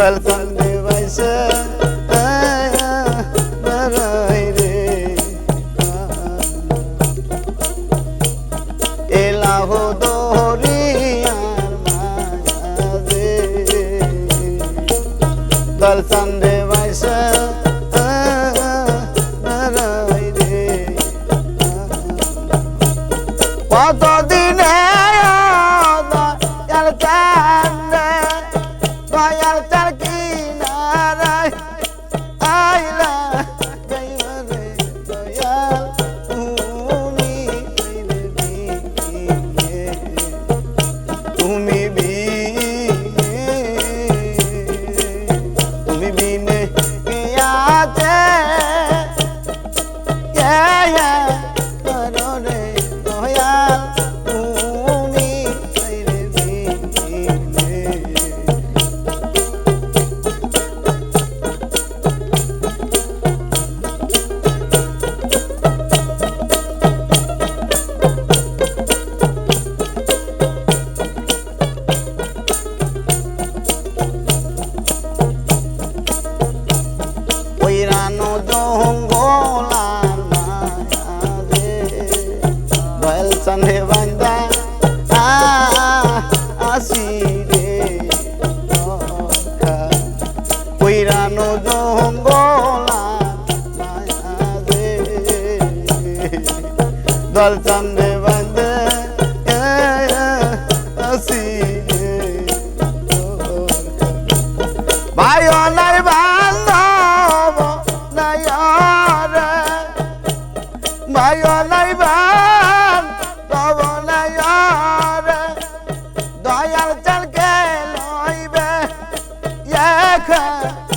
গলকন দেবাইছে Sunday myself I thought সন্ধে বান্দা আসি রে পৈরানো জঙ্গলা দল চন্দ্র caca.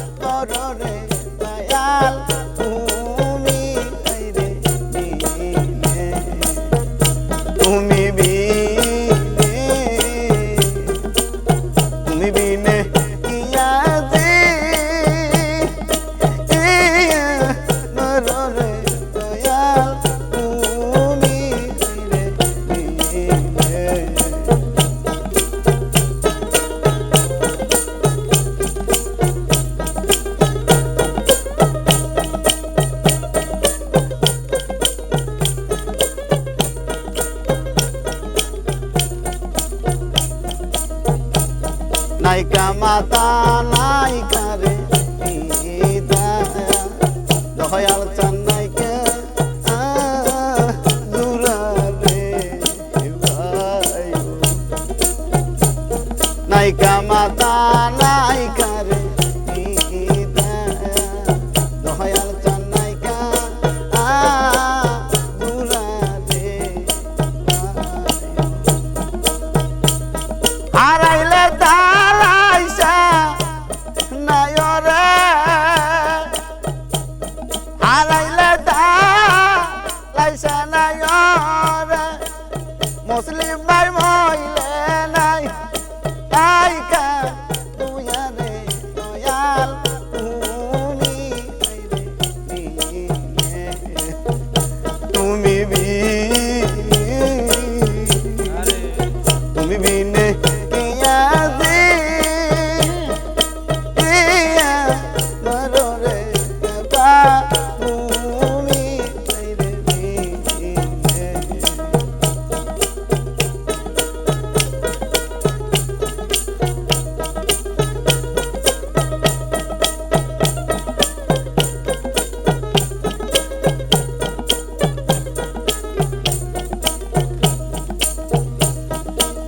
নাইকা মাতা নাইকা রে দয়াল চান নাইকে দুরারে ভাই। নাইকা মাতা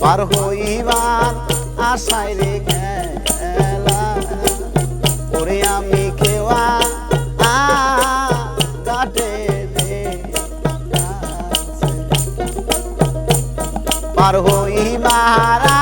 পার হইবার আশায় রে খেলা ওরে আমি খেওয়া কাটে দে পার হইবার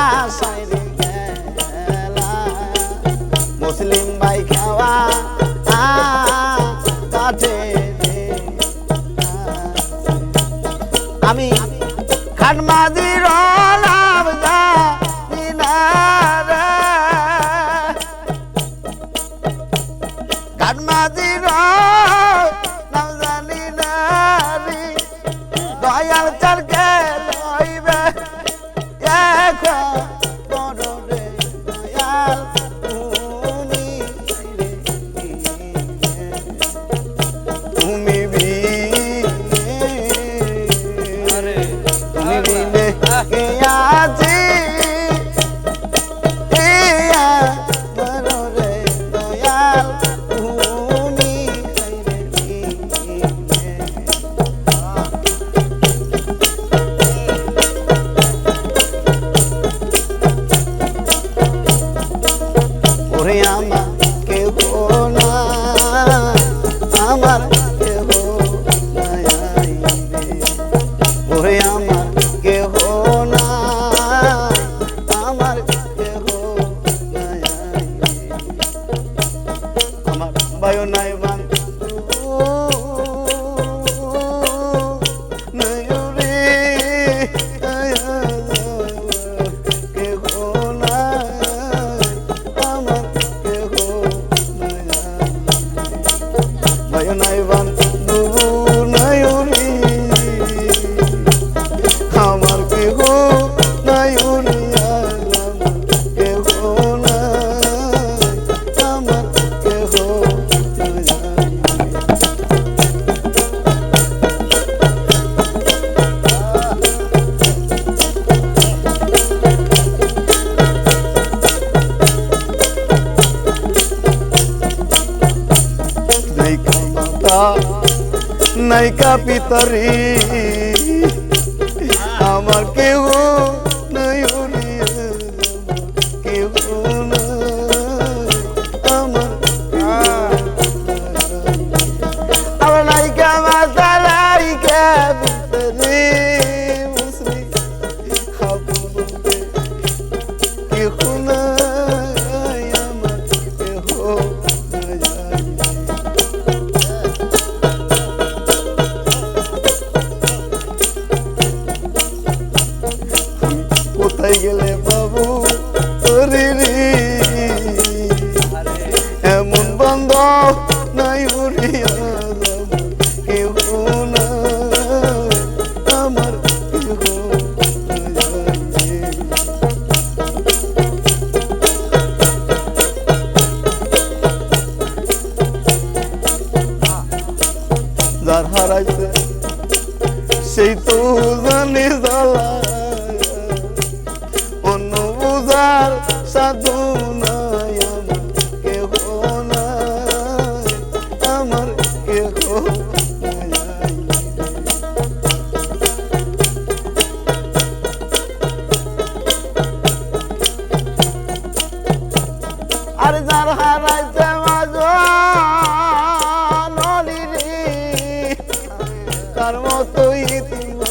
পাতা নাইকা পিতারি। আমার কেউ নাই কেউ আমার আমার নাইকা মাতা নাইকা কোথায় গেলে বাবু এমন বন্ধ নাই উড়িয়া কেউ না। আমার যার হারাইছে, সেই তো জানিস আর যার হারাইছে তার মতোই তুমি